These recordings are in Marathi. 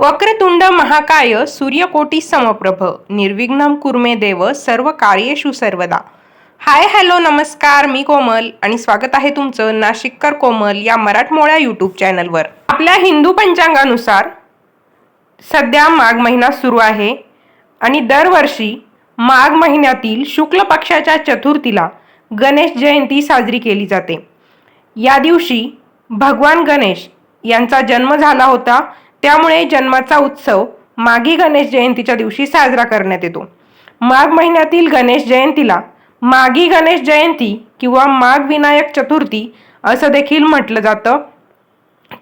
वक्रतुंड महाकाय सूर्यकोटी समप्रभ निर्विघ्न कुर्मे देव सर्व कार्येषु सर्वदा. हाय हॅलो नमस्कार मी कोमल आणि स्वागत आहे तुमचं नाशिककर कोमल या मराठमोळ्या यूट्यूब चॅनलवर. आपल्या हिंदू पंचांगानुसार सध्या माघ महिना सुरू आहे आणि दरवर्षी माघ महिन्यातील शुक्ल पक्षाच्या चतुर्थीला गणेश जयंती साजरी केली जाते. या दिवशी भगवान गणेश यांचा जन्म झाला होता त्यामुळे जन्माचा उत्सव माघी गणेश जयंतीच्या दिवशी साजरा करण्यात येतो. माघ महिन्यातील गणेश जयंतीला माघी गणेश जयंती किंवा माघ विनायक चतुर्थी असं देखील म्हटलं जातं.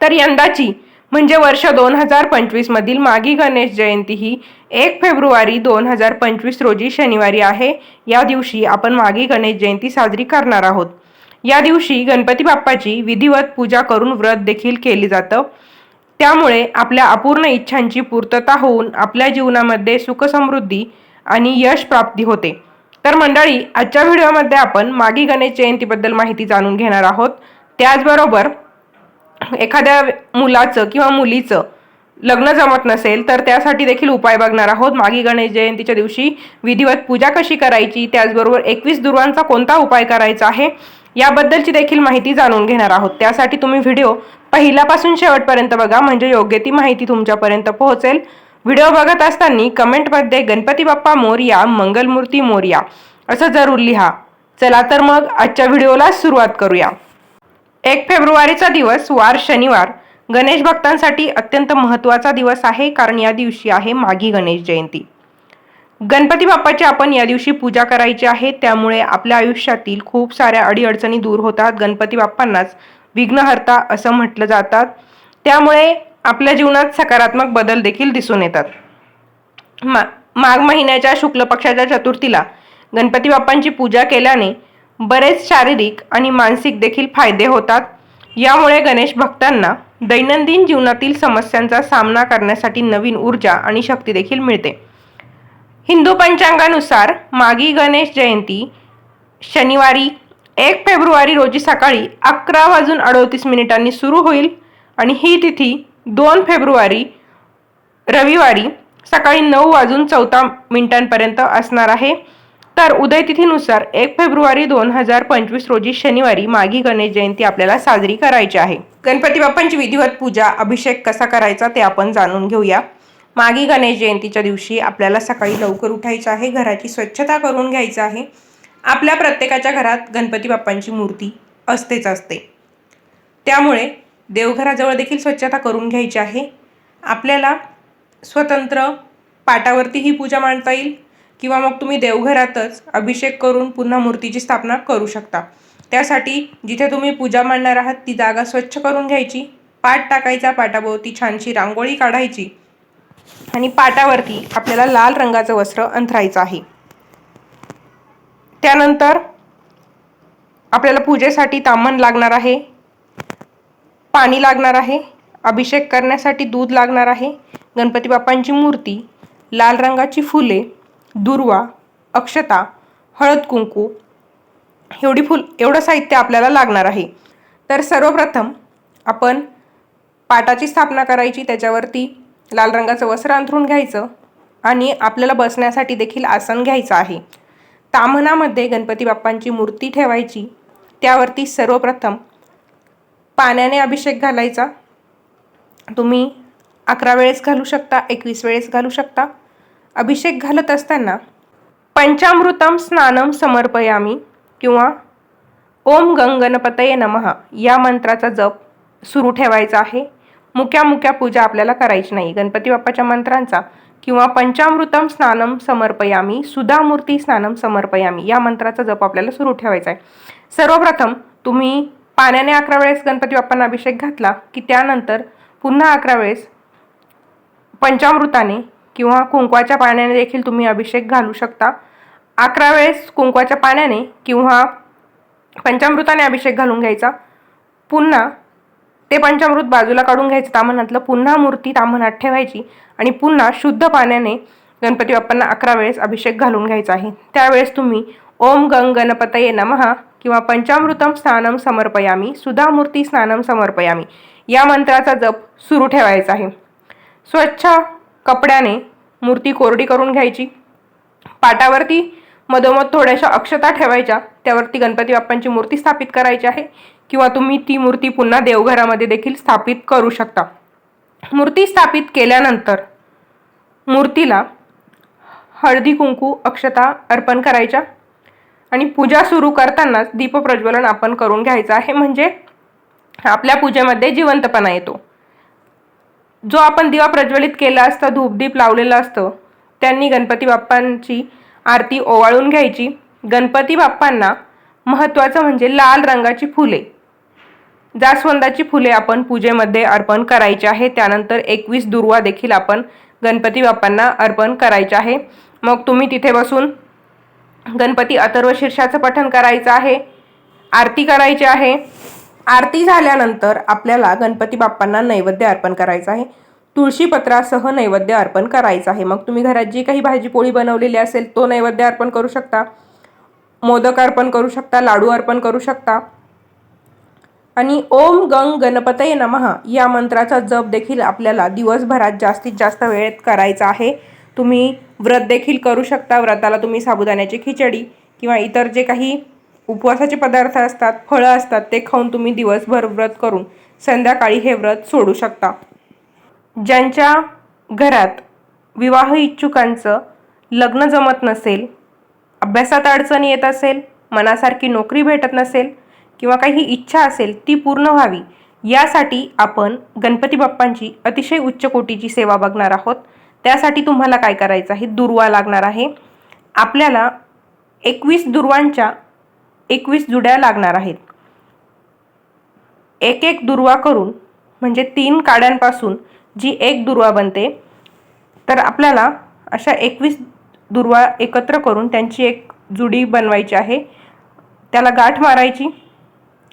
तर यंदाची म्हणजे वर्ष दोन हजार पंचवीस मधील मागी गणेश जयंती ही एक फेब्रुवारी दोन हजार पंचवीस रोजी शनिवारी आहे. या दिवशी आपण मागी गणेश जयंती साजरी करणार आहोत. या दिवशी गणपती बाप्पाची विधिवत पूजा करून व्रत देखील केली जातं. त्यामुळे आपल्या अपूर्ण इच्छांची पूर्तता होऊन आपल्या जीवनामध्ये सुखसमृद्धी आणि यश प्राप्ती होते. तर मंडळी आजच्या व्हिडिओमध्ये आपण मागी गणेश जयंतीबद्दल माहिती जाणून घेणार आहोत. त्याचबरोबर एखाद्या मुलाचं किंवा मुलीचं लग्न जमत नसेल तर त्यासाठी देखील उपाय बघणार आहोत. मागी गणेश जयंतीच्या दिवशी विधिवत पूजा कशी करायची? त्याचबरोबर एकवीस दुर्वांचा कोणता उपाय करायचा आहे? याबद्दलची देखील माहिती जाणून घेणार आहोत. त्यासाठी तुम्ही व्हिडिओ पहिल्यापासून शेवटपर्यंत बघा म्हणजे योग्य ती माहिती तुमच्यापर्यंत पोहोचेल. व्हिडिओ बघत असताना कमेंटमध्ये गणपती बाप्पा मोरया मंगलमूर्ती मोरया असं जरूर लिहा. चला तर मग आजच्या व्हिडिओला सुरुवात करूया. एक फेब्रुवारीचा दिवस वार शनिवार. गणेश भक्तांसाठी अत्यंत महत्त्वाचा दिवस आहे कारण या दिवशी आहे माघी गणेश जयंती. गणपती बाप्पाची आपण या दिवशी पूजा करायची आहे. त्यामुळे आपल्या आयुष्यातील खूप साऱ्या अडीअडचणी दूर होतात. गणपती बाप्पांनाच विघ्नहर्ता असं म्हटलं जातात. त्यामुळे आपल्या जीवनात सकारात्मक बदल देखील दिसून येतात. मा माघ महिन्याच्या शुक्ल पक्षाच्या चतुर्थीला गणपती बाप्पांची पूजा केल्याने बरेच शारीरिक आणि मानसिक देखील फायदे होतात. यामुळे गणेश भक्तांना दैनंदिन जीवनातील समस्यांचा सामना करण्यासाठी नवीन ऊर्जा आणि शक्ती देखील मिळते. हिंदू पंचांगानुसार मागी गणेश जयंती शनिवारी एक फेब्रुवारी रोजी सकाळी अकरा वाजून अडोतीस मिनिटांनी सुरू होईल आणि ही तिथी दोन फेब्रुवारी रविवारी सकाळी नऊ वाजून चौदा मिनिटांपर्यंत असणार आहे. तर उदयतिथीनुसार एक फेब्रुवारी दोन हजार पंचवीस रोजी शनिवारी मागी गणेश जयंती आपल्याला साजरी करायची आहे. गणपती बाप्पांची विधिवत पूजा अभिषेक कसा करायचा ते आपण जाणून घेऊया. मागी गणेश जयंतीच्या दिवशी आपल्याला सकाळी लवकर उठायचं आहे घराची स्वच्छता करून घ्यायचं आहे. आपल्या प्रत्येकाच्या घरात गणपती बाप्पांची मूर्ती असतेच असते. त्यामुळे देवघराजवळ देखील स्वच्छता करून घ्यायची आहे. आपल्याला स्वतंत्र पाटावरती ही पूजा मांडता येईल किंवा मग तुम्ही देवघरातच अभिषेक करून पुन्हा मूर्तीची स्थापना करू शकता. त्यासाठी जिथे तुम्ही पूजा मांडणार आहात ती जागा स्वच्छ करून घ्यायची. पाट टाकायचा पाटाभोवती छानशी रांगोळी काढायची. आणि पाटावरती आपल्याला लाल रंगाचं वस्त्र अंथरायचं आहे. त्यानंतर आपल्याला पूजेसाठी तामण लागणार आहे. पाणी लागणार आहे. अभिषेक करण्यासाठी दूध लागणार आहे. गणपती बाप्पांची मूर्ती लाल रंगाची फुले दुर्वा अक्षता हळद कुंकू एवढी फुल एवढं साहित्य आपल्याला लागणार आहे. तर सर्वप्रथम आपण पाटाची स्थापना करायची त्याच्यावरती लाल रंगाचं वस्त्र अंथरून घ्यायचं आणि आपल्याला बसण्यासाठी देखील आसन घ्यायचं आहे. ताम्हणामध्ये गणपती बाप्पांची मूर्ती ठेवायची. त्यावरती सर्वप्रथम पाण्याने अभिषेक घालायचा. तुम्ही अकरा वेळेस घालू शकता एकवीस वेळेस घालू शकता. अभिषेक घालत असताना पंचामृतम स्नानम समर्पयामी किंवा ओम गंगणपतये नमः या मंत्राचा जप सुरू ठेवायचा आहे. मुक्या मुक्या पूजा आपल्याला करायची नाही. गणपती बाप्पाच्या मंत्रांचा किंवा पंचामृतम स्नानम समर्पयामी सुधामूर्ती स्नानम समर्पयामी या मंत्राचा जप आपल्याला सुरू ठेवायचा आहे. सर्वप्रथम तुम्ही पाण्याने अकरा वेळेस गणपती बाप्पांना अभिषेक घातला की त्यानंतर पुन्हा अकरा वेळेस पंचामृताने किंवा कुंकवाच्या पाण्याने देखील तुम्ही अभिषेक घालू शकता. अकरा वेळेस कुंकवाच्या पाण्याने किंवा पंचामृताने अभिषेक घालून घ्यायचा. पुन्हा ते पंचामृत बाजूला काढून घ्यायचं. तामणातलं पुन्हा मूर्ती तामणात ठेवायची आणि पुन्हा शुद्ध पाण्याने गणपती बाप्पांना अकरा वेळेस अभिषेक घालून घ्यायचा आहे. त्यावेळेस तुम्ही ओम गंग गणपतये नमः किंवा पंचामृतम स्नानम समर्पयामी सुधामूर्ती स्नानम समर्पयामी या मंत्राचा जप सुरू ठेवायचा आहे. स्वच्छ कपड्याने मूर्ती कोरडी करून घ्यायची. पाटावरती मधोमध थोड्याशा अक्षता ठेवायच्या. त्यावरती गणपती बाप्पांची मूर्ती स्थापित करायची आहे. किंवा तुम्ही ती मूर्ती पुन्हा देवघरामध्ये देखील स्थापित करू शकता. मूर्ती स्थापित केल्यानंतर मूर्तीला हळदी कुंकू अक्षता अर्पण करायच्या आणि पूजा सुरू करतानाच दीपप्रज्वलन आपण करून घ्यायचं आहे. म्हणजे आपल्या पूजेमध्ये जिवंतपणा येतो. जो आपण दिवा प्रज्वलित केला असता धूपदीप लावलेलं असतं त्यांनी गणपती बाप्पांची आरती ओवाळून घ्यायची. गणपती बाप्पांना महत्त्वाचं म्हणजे लाल रंगाची फुले. जास्वंदाची फुले आपण पूजेमध्ये अर्पण करायची आहे. त्यानंतर एकवीस दुर्वा देखील आपण गणपती बाप्पांना अर्पण करायचे आहे. मग तुम्ही तिथे बसून गणपती अथर्व शीर्षाचं पठण करायचं आहे. आरती करायची आहे. आरती झाल्यानंतर आपल्याला गणपती बाप्पांना नैवेद्य अर्पण करायचं आहे. तुळशीपत्रासह नैवेद्य अर्पण करायचं आहे. मग तुम्ही घरात जी काही भाजीपोळी बनवलेली असेल तो नैवेद्य अर्पण करू शकता. मोदक अर्पण करू शकता लाडू अर्पण करू शकता. आणि ओम गंग गणपतये नमः या मंत्राचा जप देखील आपल्याला दिवसभरात जास्तीत जास्त वेळेत करायचा आहे. तुम्ही व्रत देखील करू शकता. व्रताला तुम्ही साबुदाण्याची खिचडी किंवा इतर जे काही उपवासाचे पदार्थ असतात फळं असतात ते खाऊन तुम्ही दिवसभर व्रत करून संध्याकाळी हे व्रत सोडू शकता. ज्यांच्या घरात विवाह इच्छुकांचं लग्न जमत नसेल अभ्यासात अडचणी येत असेल मनासारखी नोकरी भेटत नसेल किंवा काही इच्छा असेल ती पूर्ण व्हावी. यासाठी आपण गणपती बाप्पांची अतिशय उच्च कोटीची सेवा बघणार आहोत. त्यासाठी तुम्हाला काय करायचं आहे? दुर्वा लागणार आहे. आपल्याला एकवीस दुर्वांच्या एकवीस जुड्या लागणार आहेत. एक एक दुर्वा करून म्हणजे तीन काड्यांपासून जी एक दुर्वा बनते तर आपल्याला अशा एकवीस दुर्वा एकत्र करून त्यांची एक जुडी बनवायची आहे. त्याला गाठ मारायची.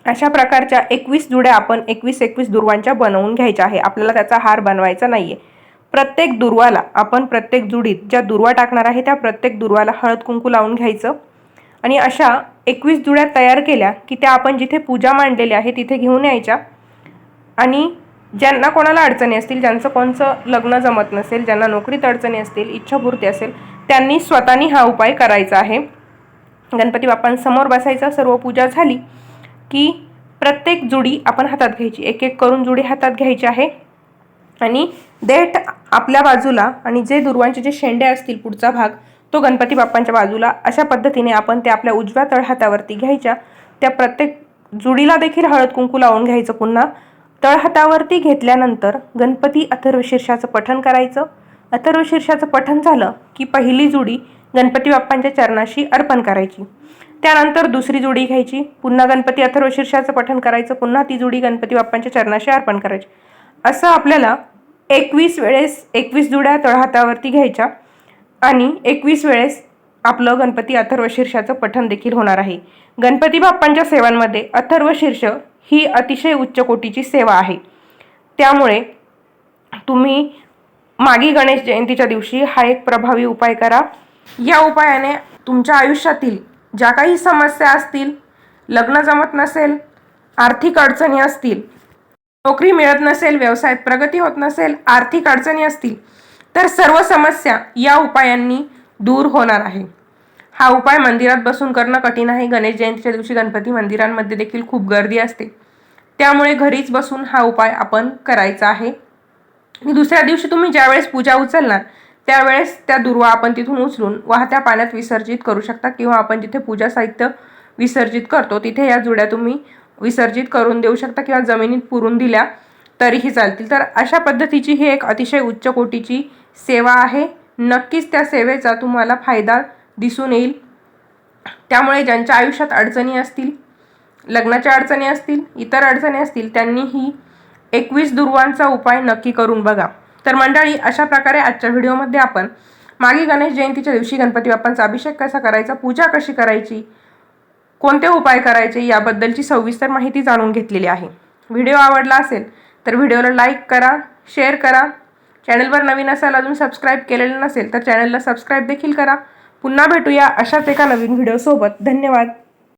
अशा प्रकारच्या एकवीस जुड्या आपण एकवीस एकवीस दुर्वांच्या बनवून घ्यायच्या आहे. आपल्याला त्याचा हार बनवायचा नाही आहे प्रत्येक दुर्वाला आपण प्रत्येक जुडीत ज्या दुर्वा टाकणार आहे त्या प्रत्येक दुर्वाला हळद कुंकू लावून घ्यायचं. आणि अशा एकवीस जुड्या तयार केल्या की त्या आपण जिथे पूजा मांडलेली आहे तिथे घेऊन यायच्या. आणि ज्यांना कोणाला अडचणी असतील ज्यांचं कोणचं लग्न जमत नसेल ज्यांना नोकरीत अडचणी असतील इच्छापूर्ती असेल त्यांनी स्वतःनी हा उपाय करायचा आहे. गणपती बाप्पांसमोर बसायचा सर्व पूजा झाली. की प्रत्येक जुडी आपण हातात घ्यायची. एक एक करून जुडी हातात घ्यायची आहे. आणि देठ आपल्या बाजूला आणि जे दुर्वांचे जे शेंडे असतील पुढचा भाग तो गणपती बाप्पांच्या बाजूला अशा पद्धतीने आपण ते आपल्या उजव्या तळहातावरती घ्यायच्या. त्या प्रत्येक जुडीला देखील हळद कुंकू लावून घ्यायचं पुन्हा. तळहातावरती घेतल्यानंतर गणपती अथर्व शीर्षाचं पठण करायचं. अथर्व शीर्षाचं पठण झालं की पहिली जुडी गणपती बाप्पांच्या चरणाशी अर्पण करायची. त्यानंतर दुसरी जोडी घ्यायची. पुन्हा गणपती अथर्व शीर्षाचं पठण करायचं. पुन्हा ती जोडी गणपती बाप्पांच्या चरणाशी अर्पण करायची. असं आपल्याला एकवीस वेळेस एकवीस जुड्या तळहातावरती घ्यायच्या आणि एकवीस वेळेस आपलं गणपती अथर्व शीर्षाचं पठण देखील होणार आहे. गणपती बाप्पांच्या सेवांमध्ये अथर्व शीर्ष ही अतिशय उच्च कोटीची सेवा आहे. त्यामुळे तुम्ही मागी गणेश जयंतीच्या दिवशी हा एक प्रभावी उपाय करा. या उपायाने तुमच्या आयुष्यातील ज्या काही समस्या असतील लग्न जमत नसेल आर्थिक अडचणी असतील नोकरी मिळत नसेल व्यवसायात प्रगती होत नसेल आर्थिक अडचणी असतील तर सर्व समस्या या उपायांनी दूर होणार आहे. हा उपाय मंदिरात बसून करणं कठीण आहे. गणेश जयंतीच्या दिवशी गणपती मंदिरांमध्ये देखील खूप गर्दी असते. त्यामुळे घरीच बसून हा उपाय आपण करायचा आहे. दुसऱ्या दिवशी तुम्ही ज्यावेळेस पूजा उचलणार त्यावेळेस त्या दुर्वा आपण तिथून उचलून वाहत्या पाण्यात विसर्जित करू शकता किंवा आपण जिथे पूजा साहित्य विसर्जित करतो तिथे या जुड्या तुम्ही विसर्जित करून देऊ शकता किंवा जमिनीत पुरून दिल्या तरीही चालतील. तर अशा पद्धतीची ही एक अतिशय उच्च कोटीची सेवा आहे. नक्कीच त्या सेवेचा तुम्हाला फायदा दिसून येईल. त्यामुळे ज्यांच्या आयुष्यात अडचणी असतील लग्नाच्या अडचणी असतील इतर अडचणी असतील त्यांनी ही एकवीस दुर्वांचा उपाय नक्की करून बघा. तर मंडळी अशा प्रकारे आजच्या व्हिडिओमध्ये आपण मागे गणेश जयंतीच्या दिवशी गणपती बाप्पांचा अभिषेक कसा करायचा पूजा कशी करायची कोणते उपाय करायचे याबद्दलची सविस्तर माहिती जाणून घेतलेली आहे. व्हिडिओ आवडला असेल तर व्हिडिओला लाईक करा शेअर करा. चॅनलवर नवीन असाल अजून सबस्क्राईब केलेलं नसेल तर चॅनलला सबस्क्राईब देखील करा. पुन्हा भेटूया अशाच एका नवीन व्हिडिओसोबत. धन्यवाद.